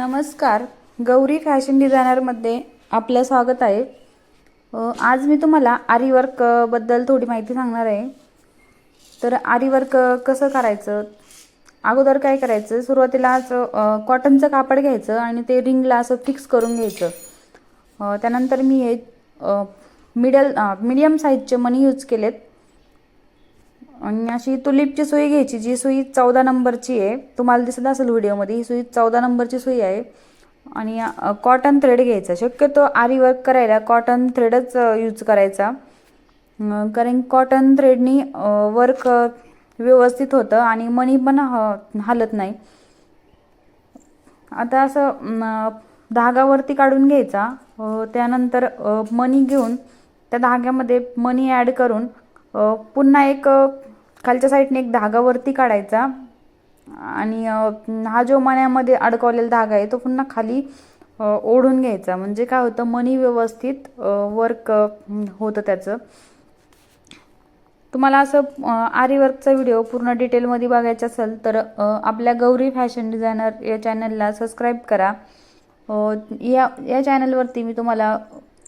नमस्कार. गौरी फॅशन डिझायनरमध्ये आपलं स्वागत आहे. आज मी तुम्हाला आरीवर्कबद्दल थोडी माहिती सांगणार आहे. तर आरीवर्क कसं करायचं? अगोदर काय करायचं? सुरुवातीला असं कॉटनचं कापड घ्यायचं आणि ते रिंगला असं फिक्स करून घ्यायचं. त्यानंतर मी हे मिडल मिडियम साईजचे मनी यूज केलेत. आणि अशी तुलिपची सुई घ्यायची जी सुई चौदा नंबरची आहे. तुम्हाला दिसत असेल व्हिडिओमध्ये ही सुई चौदा नंबरची सुई आहे. आणि कॉटन थ्रेड घ्यायचा. शक्यतो आरी वर्क करायला कॉटन थ्रेडच यूज करायचा. कारण कॉटन थ्रेडनी वर्क व्यवस्थित होतं आणि मणी पण ह- हालत नाही. आता असं धागावरती काढून घ्यायचा. त्यानंतर मणी घेऊन त्या धाग्यामध्ये मणी ॲड करून पुन्हा एक खालच्या साईडने एक धागा वरती काढायचा. आणि हा जो मण्यामध्ये अडकवलेला धागा आहे तो पुन्हा खाली ओढून घ्यायचा. म्हणजे काय होतं मणी व्यवस्थित वर्क होतं त्याचं. तुम्हाला असं अ, आरी वर्कचा व्हिडिओ पूर्ण डिटेलमध्ये बघायचा असेल तर आपल्या गौरी फॅशन डिझायनर या चॅनलला सबस्क्राईब करा. या या चॅनलवरती मी तुम्हाला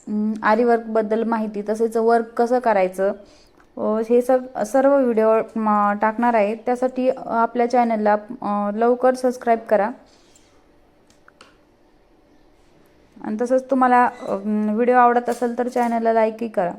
अम, आरी वर्कबद्दल माहिती तसेच वर्क कसं करायचं हे सग सर्व व्हिडिओ टाकणार आहे. त्यासाठी आपल्या चॅनलला लवकर सबस्क्राईब करा. आणि तसंच तुम्हाला व्हिडिओ आवडत असेल तर चॅनलला लाईकही करा.